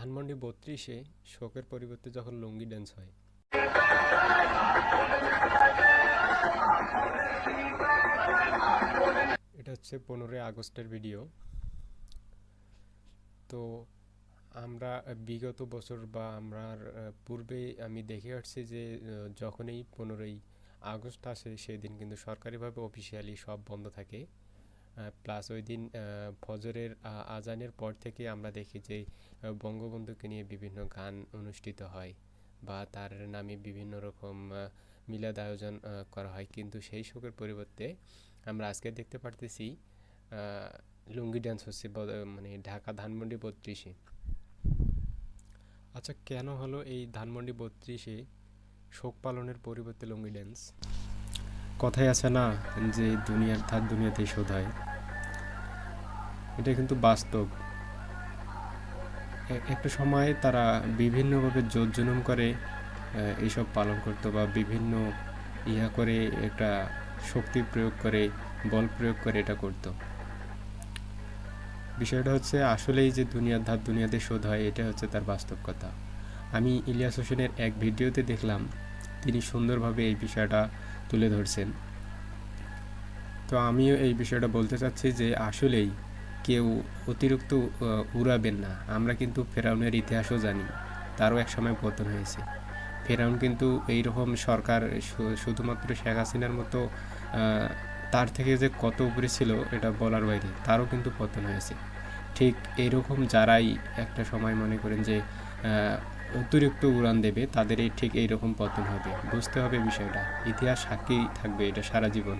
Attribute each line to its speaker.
Speaker 1: ধানমন্ডি বত্রিশে শোকের পরিবর্তে যখন লুঙ্গি ড্যান্স হয়। এটা হচ্ছে পনেরোই আগস্টের ভিডিও তো আমরা বিগত বছর বা আমরার আহ, পূর্বে আমি দেখে আসছি যে যখনই পনেরোই আগস্ট আসে সেদিন কিন্তু সরকারিভাবে অফিসিয়ালি সব বন্ধ থাকে। প্লাস ওই দিন ফজরের আজানের পর থেকে আমরা দেখি যে বঙ্গবন্ধুকে নিয়ে বিভিন্ন গান অনুষ্ঠিত হয় বা তার নামে বিভিন্ন রকম মিলাদ আয়োজন করা হয়। কিন্তু সেই শোকের পরিবর্তে আমরা আজকে দেখতে পারতেছি লুঙ্গি ডান্স হচ্ছে মানে ঢাকা ধানমন্ডি বত্রিশে। আচ্ছা কেন হলো এই ধানমন্ডি বত্রিশে শোক পালনের পরিবর্তে লুঙ্গি ড্যান্স কথাই আছে না যে দুনিয়ার ধার দুনিয়াতেই শোধ হয়। এটা কিন্তু বাস্তব। একটা সময় তারা বিভিন্নভাবে জোর জুলুম করে এইসব পালন করতো বা বিভিন্ন ইয়া করে একটা শক্তি প্রয়োগ করে, বল প্রয়োগ করে এটা করতো। বিষয়টা হচ্ছে আসলেই যে দুনিয়ার ধার দুনিয়াতে শোধ হয়, এটা হচ্ছে তার বাস্তব কথা। আমি ইলিয়াস হোসেনের এক ভিডিওতে দেখলাম, তিনি সুন্দরভাবে এই বিষয়টা তুলে ধরছেন। তো আমিও এই বিষয়টা বলতে চাচ্ছি যে আসলেই কেউ অতিরিক্ত উড়াবেন না। আমরা কিন্তু ফেরাউনের ইতিহাসও জানি, তারও এক সময় পতন হয়েছে। ফেরাউন কিন্তু এইরকম সরকার শুধুমাত্র শেখ হাসিনার মতো তার থেকে যে কত উপরে ছিল এটা বলার বাইরে, তারও কিন্তু পতন হয়েছে। ঠিক এইরকম যারাই একটা সময় মনে করেন যে অতিরিক্ত উড়ান দেবে তাদের ঠিক এইরকম পতন হবে। বুঝতে হবে বিষয়টা। ইতিহাস সাক্ষী থাকবে এটা সারা জীবন।